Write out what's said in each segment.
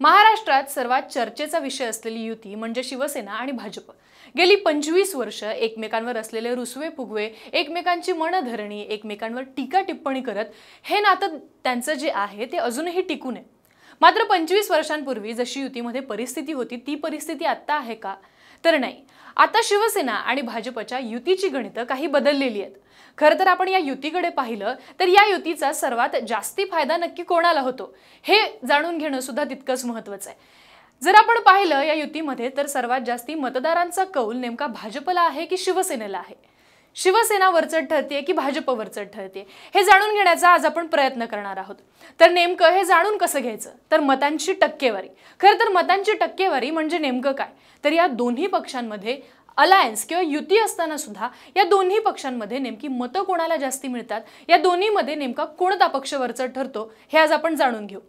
महाराष्ट्रात सर्वात चर्चेचा विषय असलेली युती म्हणजे शिवसेना आणि भाजप. गेली पंचवीस वर्ष एकमेकांवर असलेले रुसवे फुगवे एकमेकांची मनधरणी एकमेकांवर टीका टिप्पणी करत हे नातं त्यांचं जे आहे ते अजूनही टिकून आहे. मात्र पंचवीस वर्षांपूर्वी जशी युतीमध्ये परिस्थिती होती ती परिस्थिती आत्ता आहे का? तर नाही. आता शिवसेना आणि भाजपच्या युतीची गणितं काही बदललेली आहेत. खरं तर आपण या युतीकडे पाहिलं तर या युतीचा सर्वात जास्ती फायदा नक्की कोणाला होतो? हे जाणून घेणं सुद्धा तितकंच महत्त्वाचं आहे. जर आपण पाहिलं या युतीमध्ये तर सर्वात जास्ती मतदारांचा कौल नेमका भाजपला आहे की शिवसेनेला आहे? शिवसेना वरचढ ठरते की भाजप वरचढ ठरते हे जाणून घेण्याचा आज आपण प्रयत्न करणार आहोत. तर नेमकं हे जाणून कसं घ्यायचं? तर मतांची टक्केवारी. खरं तर मतांची टक्केवारी म्हणजे नेमकं काय? तर या दोन्ही पक्षांमध्ये अलायन्स किंवा युती असताना सुद्धा या दोन्ही पक्षांमध्ये नेमकी मतं कोणाला जास्ती मिळतात? या दोन्हीमध्ये नेमका कोणता पक्ष वरचढ ठरतो? हे आज आपण जाणून घेऊ.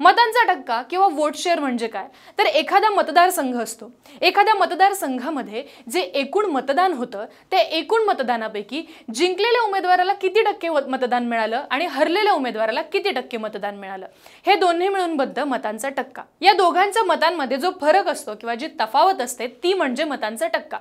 मतांचा टक्का किंवा वोट शेअर म्हणजे काय? तर एखादा मतदारसंघ असतो. एखाद्या मतदारसंघामध्ये जे एकूण मतदान होतं त्या एकूण मतदानापैकी जिंकलेल्या उमेदवाराला किती टक्के मतदान मिळालं आणि हरलेल्या उमेदवाराला किती टक्के मतदान मिळालं? हे दोन्ही मिळून बद्ध मतांचा टक्का. या दोघांच्या मतांमध्ये जो फरक असतो किंवा जी तफावत असते ती म्हणजे मतांचा टक्का.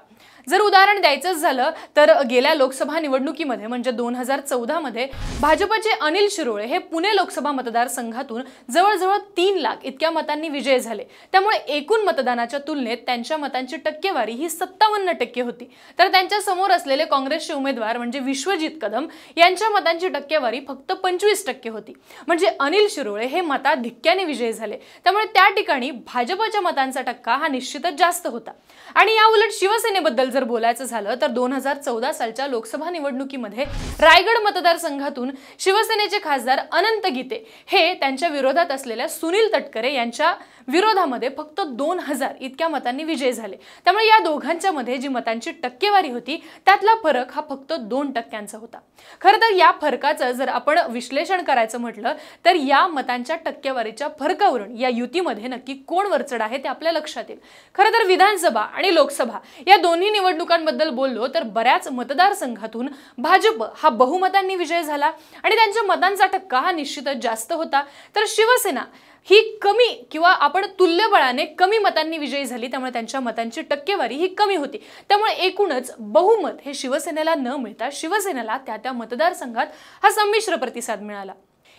जर उदाहरण द्यायचंच झालं तर गेल्या लोकसभा निवडणुकीमध्ये म्हणजे दोन हजार चौदामध्ये भाजपचे अनिल शिरोळे हे पुणे लोकसभा मतदारसंघातून जवळजवळ तीन लाख इतक्या मतांनी विजय झाले. त्यामुळे एकूण मतदानाच्या तुलनेत त्यांच्या मतांची टक्केवारी ही सत्तावन्न टक्के होती. तर त्यांच्यासमोर असलेले काँग्रेसचे उमेदवार म्हणजे विश्वजित कदम यांच्या मतांची टक्केवारी फक्त पंचवीस टक्के होती. म्हणजे अनिल शिरोळे हे मताधिक्याने विजयी झाले. त्यामुळे त्या ठिकाणी भाजपच्या मतांचा टक्का हा निश्चितच जास्त होता. आणि या उलट शिवसेनेबद्दल जर बोलायचं झालं तर दोन हजार चौदा सालच्या लोकसभा निवडणुकीमध्ये रायगड मतदारसंघातून शिवसेनेचे खासदार अनंत गीते हे त्यांच्या विरोधात असलेल्या सुनील तटकरे यांच्या विरोधामध्ये फक्त दोन हजार इतक्या मतांनी विजय झाले. त्यामुळे या दोघांच्या मध्ये जी मतांची टक्केवारी होती त्यातला फरक हा फक्त दोन टक्क्यांचा होता. खरं तर या फरकाचं जर आपण विश्लेषण करायचं म्हटलं तर या मतांच्या टक्केवारीच्या फरकावरून या युतीमध्ये नक्की कोण वरचढ आहे ते आपल्या लक्षात येईल. खरं तर विधानसभा आणि लोकसभा या दोन्ही निवडणुकांबद्दल बोललो तर बऱ्याच मतदारसंघातून भाजप हा बहुमतांनी विजय झाला आणि त्यांच्या मतांचा टक्का हा निश्चितच जास्त होता. तर शिवसेना ही कमी किंवा आपण पण तुल्यबळाने कमी मतांनी विजयी झाली त्यामुळे त्यांच्या मतांची टक्केवारी ही कमी होती. त्यामुळे एकूणच बहुमत हे शिवसेनेला न मिळता शिवसेनेला त्या त्या मतदारसंघात हा संमिश्र प्रतिसाद मिळाला.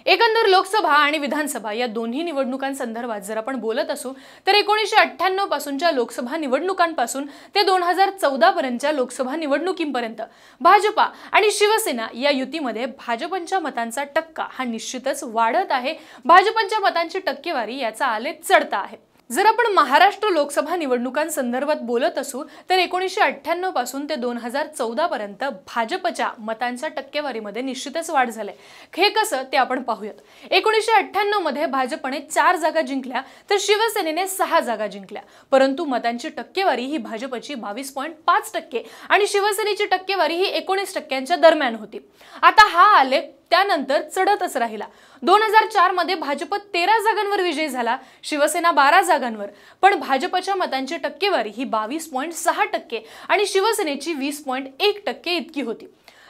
एकंदर लोकसभा आणि विधानसभा या दोन्ही निवडणुकांसंदर्भात जर आपण बोलत असू तर एकोणीसशे अठ्ठ्याण्णव पासूनच्या लोकसभा निवडणुकांपासून ते दोन हजार चौदा पर्यंतच्या लोकसभा निवडणुकीपर्यंत भाजपा आणि शिवसेना या युतीमध्ये भाजपच्या मतांचा टक्का हा निश्चितच वाढत आहे. भाजपच्या मतांची टक्केवारी याचा आलेख चढता आहे. जर आपण महाराष्ट्र लोकसभा निवडणुकांसंदर्भात बोलत असू तर एकोणीसशे अठ्ठ्याण्णवपासून ते दोन हजार चौदा पर्यंत भाजपच्या मतांच्या टक्केवारीमध्ये निश्चितच वाढ झाली हे कसं ते आपण पाहूयात. एकोणीसशे अठ्ठ्याण्णवमध्ये भाजपने चार जागा जिंकल्या तर शिवसेनेने सहा जागा जिंकल्या. परंतु मतांची टक्केवारी ही भाजपची बावीस पॉईंट पाच टक्के आणि शिवसेनेची टक्केवारी ही एकोणीस टक्क्यांच्या दरम्यान होती. आता हा आलेख त्यानंतर चढतच राहिला. दोन हजार चारमध्ये भाजप तेरा जागांवर विजयी झाला शिवसेना बारा जागांवर. पण भाजपच्या मतांची टक्केवारी ही बावीस पॉईंट सहा टक्के आणि शिवसेनेची वीस पॉईंट एक टक्के इतकी होती.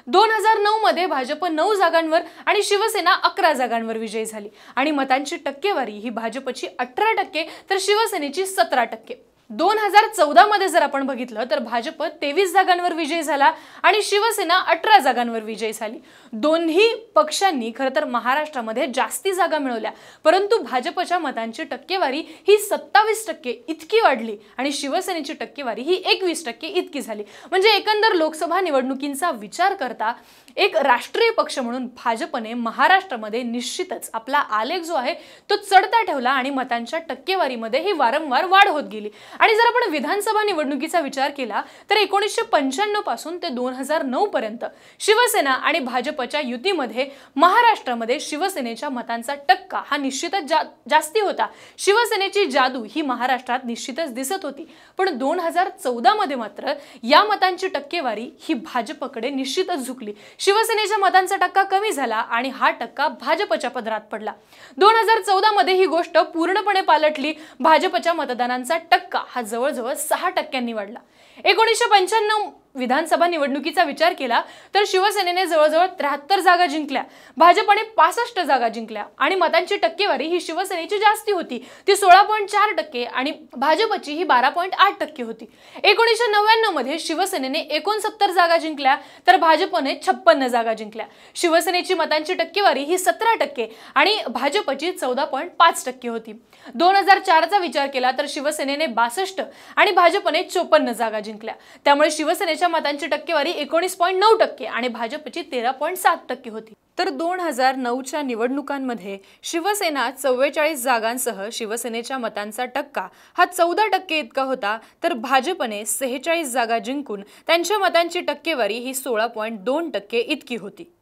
दोन हजार नऊ मध्ये भाजप नऊ जागांवर आणि शिवसेना अकरा जागांवर विजयी झाली. आणि मतांची टक्केवारी ही भाजपची अठरा टक्के तर शिवसेनेची सतरा टक्के. दोन हजार चौदामध्ये जर आपण बघितलं तर भाजप तेवीस जागांवर विजयी झाला आणि शिवसेना अठरा जागांवर विजयी झाली. दोन्ही पक्षांनी खरं तर महाराष्ट्रामध्ये जास्ती जागा मिळवल्या. परंतु भाजपच्या मतांची टक्केवारी ही सत्तावीस टक्के इतकी वाढली आणि शिवसेनेची टक्केवारी ही एकवीस टक्के इतकी झाली. म्हणजे एकंदर लोकसभा निवडणुकींचा विचार करता एक राष्ट्रीय पक्ष म्हणून भाजपने महाराष्ट्रामध्ये निश्चितच आपला आलेख जो आहे तो चढता ठेवला आणि मतांच्या टक्केवारीमध्ये ही वारंवार वाढ होत गेली. आणि जर आपण विधानसभा निवडणुकीचा विचार केला तर एकोणीसशे पंच्याण्णवपासून ते दोन हजार नऊ पर्यंत शिवसेना आणि भाजपच्या युतीमध्ये महाराष्ट्रामध्ये शिवसेनेच्या मतांचा टक्का हा निश्चितच जा जास्ती होता. शिवसेनेची जादू ही महाराष्ट्रात निश्चितच दिसत होती. पण दोन हजार चौदामध्ये मात्र या मतांची टक्केवारी ही भाजपकडे निश्चितच झुकली. शिवसेनेच्या मतांचा टक्का कमी झाला आणि हा टक्का भाजपच्या पदरात पडला. दोन हजार चौदामध्ये ही गोष्ट पूर्णपणे पालटली. भाजपच्या मतदानांचा टक्का हा जवळजवळ सहा टक्क्यांनी वाढला. एकोणीसशे पंच्याण्णव विधानसभा निवडणुकीचा विचार केला तर शिवसेनेने जवळजवळ त्र्याहत्तर जागा जिंकल्या भाजपने पासष्ट जागा जिंकल्या आणि मतांची टक्केवारी ही शिवसेनेची जास्ती होती. ती सोळा पॉईंट चार टक्के आणि भाजपची ही बारा पॉईंट आठ टक्के होती. एकोणीसशे नव्याण्णवमध्ये शिवसेनेने एकोणसत्तर जागा जिंकल्या तर भाजपने छप्पन्न जागा जिंकल्या. शिवसेनेची मतांची टक्केवारी ही सतरा टक्के आणि भाजपची चौदा पॉईंट पाच टक्के होती. दोन हजार चारचा विचार केला तर शिवसेनेने बासष्ट आणि भाजपने चोपन्न जागा जिंकल्या. त्यामुळे शिवसेनेच्या मतांची टक्केवारी एकोणीस पॉईंट नऊ टक्के आणि भाजपची तेरा पॉईंट सात टक्के होती. तर दोन हजार नऊच्या निवडणुकांमध्ये शिवसेना चव्वेचाळीस जागांसह शिवसेनेच्या मतांचा टक्का हा चौदा टक्के इतका होता तर भाजपने सेहेचाळीस जागा जिंकून त्यांच्या मतांची टक्केवारी ही सोळा पॉईंट दोन टक्के इतकी होती.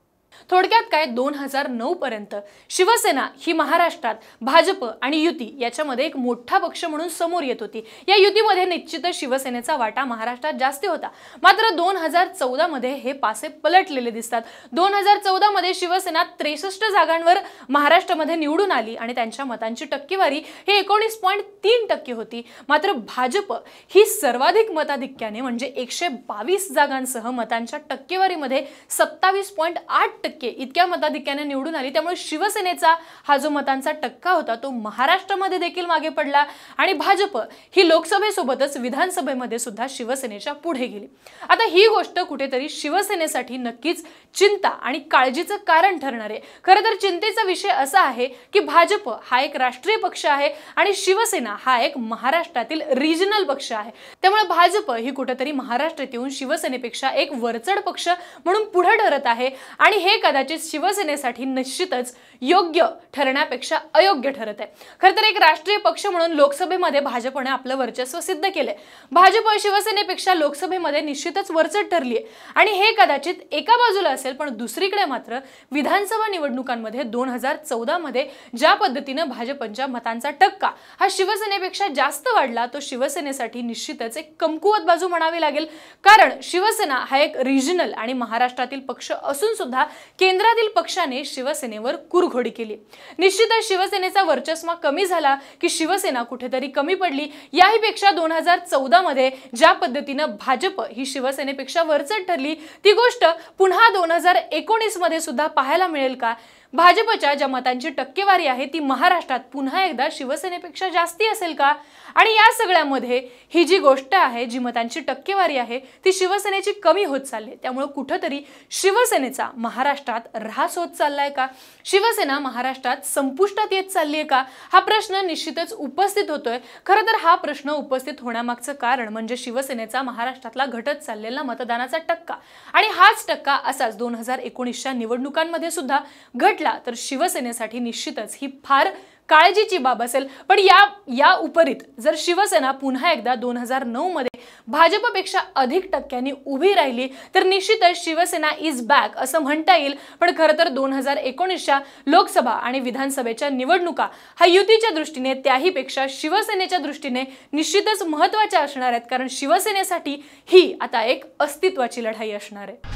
थोडक्यात काय दोन हजार नऊ पर्यंत शिवसेना ही महाराष्ट्रात भाजप आणि युती याच्यामध्ये एक मोठा पक्ष म्हणून समोर येत होती. या युतीमध्ये निश्चितच शिवसेनेचा वाटा महाराष्ट्रात जास्त होता. मात्र दोन हजार चौदा मध्ये हे पासे पलटलेले दिसतात. दोन हजार चौदा मध्ये शिवसेना त्रेसष्ट जागांवर महाराष्ट्रामध्ये निवडून आली आणि त्यांच्या मतांची टक्केवारी हे एकोणीस पॉईंट तीन टक्के होती. मात्र भाजप ही सर्वाधिक मताधिक्याने म्हणजे एकशे बावीस जागांसह मतांच्या टक्केवारीमध्ये सत्तावीस पॉईंट आठ टक्के इतक्या मताधिक्याने निवडून आली. त्यामुळे शिवसेनेचा हा जो मतांचा टक्का होता तो महाराष्ट्रामध्ये देखील मागे पडला आणि भाजप ही लोकसभेसोबतच विधानसभेमध्ये सुद्धा शिवसेनेच्या पुढे गेली. आता ही गोष्ट कुठेतरी शिवसेनेसाठी नक्कीच चिंता आणि काळजीचं कारण ठरणार आहे. खरं तर चिंतेचा विषय असा आहे की भाजप हा एक राष्ट्रीय पक्ष आहे आणि शिवसेना हा एक महाराष्ट्रातील रिजनल पक्ष आहे. त्यामुळे भाजप ही कुठेतरी महाराष्ट्रात येऊन शिवसेनेपेक्षा एक वरचढ पक्ष म्हणून पुढे ठरत आहे आणि हे कदाचित शिवसेनेसाठी निश्चितच योग्य ठरण्यापेक्षा अयोग्य ठरत आहे. खरं तर एक राष्ट्रीय पक्ष म्हणून लोकसभेमध्ये भाजपने आपलं वर्चस्व सिद्ध केलंय. भाजप शिवसेनेपेक्षा लोकसभेमध्ये निश्चितच वरचढ ठरली आहे आणि हे कदाचित एका बाजूला असेल पण दुसरीकडे मात्र विधानसभा निवडणुकांमध्ये दोन हजार चौदा मध्ये ज्या पद्धतीनं भाजपच्या मतांचा टक्का हा शिवसेनेपेक्षा जास्त वाढला तो शिवसेनेसाठी निश्चितच एक कमकुवत बाजू म्हणावी लागेल. कारण शिवसेना हा एक रिजनल आणि महाराष्ट्रातील पक्ष असून सुद्धा केंद्रातील पक्षाने शिवसेनेवर कुरघोडी केली. निश्चितच शिवसेनेचा वर्चस्व कमी झाला की शिवसेना कुठेतरी कमी पडली. याहीपेक्षा दोन हजार चौदा मध्ये ज्या पद्धतीनं भाजप ही शिवसेनेपेक्षा वरचढ ठरली ती गोष्ट पुन्हा दोन हजार एकोणीसमध्ये सुद्धा पाहायला मिळेल का? भाजपच्या ज्या मतांची टक्केवारी आहे ती महाराष्ट्रात पुन्हा एकदा शिवसेनेपेक्षा जास्ती असेल का? आणि या सगळ्यामध्ये ही जी गोष्ट आहे जी मतांची टक्केवारी आहे ती शिवसेनेची कमी होत चालली आहे. त्यामुळे कुठंतरी शिवसेनेचा महाराष्ट्रात ऱ्हास होत चाललाय का? शिवसेना महाराष्ट्रात संपुष्टात येत चालली आहे का? हा प्रश्न निश्चितच उपस्थित होतोय. खरं तर हा प्रश्न उपस्थित होण्यामागचं कारण म्हणजे शिवसेनेचा महाराष्ट्रातला घटत चाललेला मतदानाचा टक्का. आणि हाच टक्का असाच दोन हजार एकोणीसच्या निवडणुकांमध्ये सुद्धा घटला. तर शिवसेनेसाठी निश्चितच ही फार काळजीची बाब असेल. पण या या उपरीत जर शिवसेना पुन्हा एकदा दोन हजार नऊ मध्ये भाजपपेक्षा अधिक टक्क्यांनी उभी राहिली तर निश्चितच शिवसेना इज बॅक असं म्हणता येईल. पण खरं तर दोन हजार एकोणीसच्या लोकसभा आणि विधानसभेच्या निवडणुका हा युतीच्या दृष्टीने त्याहीपेक्षा शिवसेनेच्या दृष्टीने निश्चितच महत्त्वाच्या असणार आहेत. कारण शिवसेनेसाठी ही आता एक अस्तित्वाची लढाई असणार आहे.